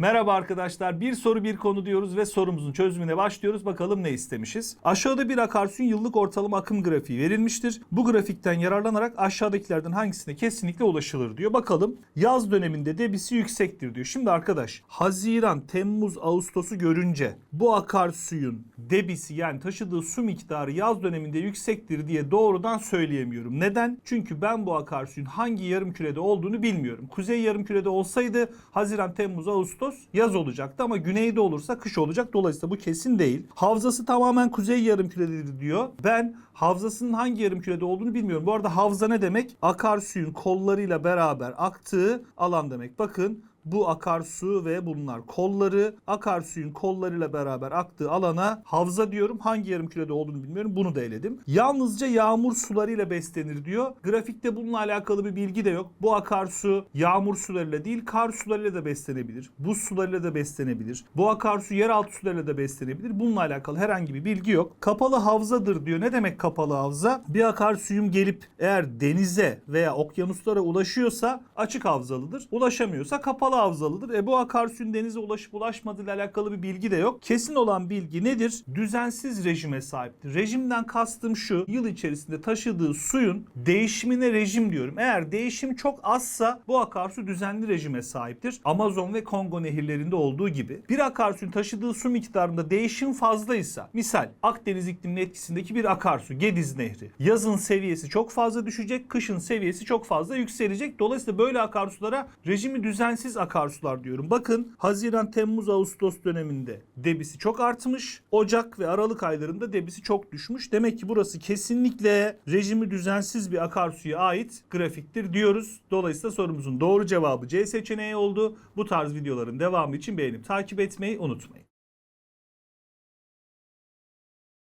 Merhaba arkadaşlar. Bir soru bir konu diyoruz ve sorumuzun çözümüne başlıyoruz. Bakalım ne istemişiz? Aşağıda bir akarsuyun yıllık ortalama akım grafiği verilmiştir. Bu grafikten yararlanarak aşağıdakilerden hangisine kesinlikle ulaşılır diyor. Bakalım yaz döneminde debisi yüksektir diyor. Şimdi arkadaş Haziran, Temmuz, Ağustos'u görünce bu akarsuyun debisi yani taşıdığı su miktarı yaz döneminde yüksektir diye doğrudan söyleyemiyorum. Neden? Çünkü ben bu akarsuyun hangi yarım kürede olduğunu bilmiyorum. Kuzey yarım kürede olsaydı Haziran, Temmuz, Ağustos yaz olacaktı ama güneyde olursa kış olacak. Dolayısıyla bu kesin değil. Havzası tamamen kuzey yarım kürededir diyor. Ben havzasının hangi yarım kürede olduğunu bilmiyorum. Bu arada havza ne demek? Akarsuyun kollarıyla beraber aktığı alan demek. Bakın bu akarsu ve bunlar kolları akarsuyun kollarıyla beraber aktığı alana havza diyorum. Hangi yarım kürede olduğunu bilmiyorum. Bunu da eledim. Yalnızca yağmur sularıyla beslenir diyor. Grafikte bununla alakalı bir bilgi de yok. Bu akarsu yağmur sularıyla değil kar sularıyla da beslenebilir. Buz sularıyla da beslenebilir. Bu akarsu yeraltı sularıyla da beslenebilir. Bununla alakalı herhangi bir bilgi yok. Kapalı havzadır diyor. Ne demek kapalı havza? Bir akarsuyum gelip eğer denize veya okyanuslara ulaşıyorsa açık havzalıdır. Ulaşamıyorsa kapalı havzalıdır. E bu akarsuyun denize ulaşıp ulaşmadığı ile alakalı bir bilgi de yok. Kesin olan bilgi nedir? Düzensiz rejime sahiptir. Rejimden kastım şu. Yıl içerisinde taşıdığı suyun değişimine rejim diyorum. Eğer değişim çok azsa bu akarsu düzenli rejime sahiptir. Amazon ve Kongo nehirlerinde olduğu gibi. Bir akarsuyun taşıdığı su miktarında değişim fazlaysa misal Akdeniz ikliminin etkisindeki bir akarsu Gediz Nehri. Yazın seviyesi çok fazla düşecek, kışın seviyesi çok fazla yükselecek. Dolayısıyla böyle akarsulara rejimi düzensiz akarsular diyorum. Bakın Haziran, Temmuz, Ağustos döneminde debisi çok artmış. Ocak ve Aralık aylarında debisi çok düşmüş. Demek ki burası kesinlikle rejimi düzensiz bir akarsuya ait grafiktir diyoruz. Dolayısıyla sorumuzun doğru cevabı C seçeneği oldu. Bu tarz videoların devamı için beğenip takip etmeyi unutmayın.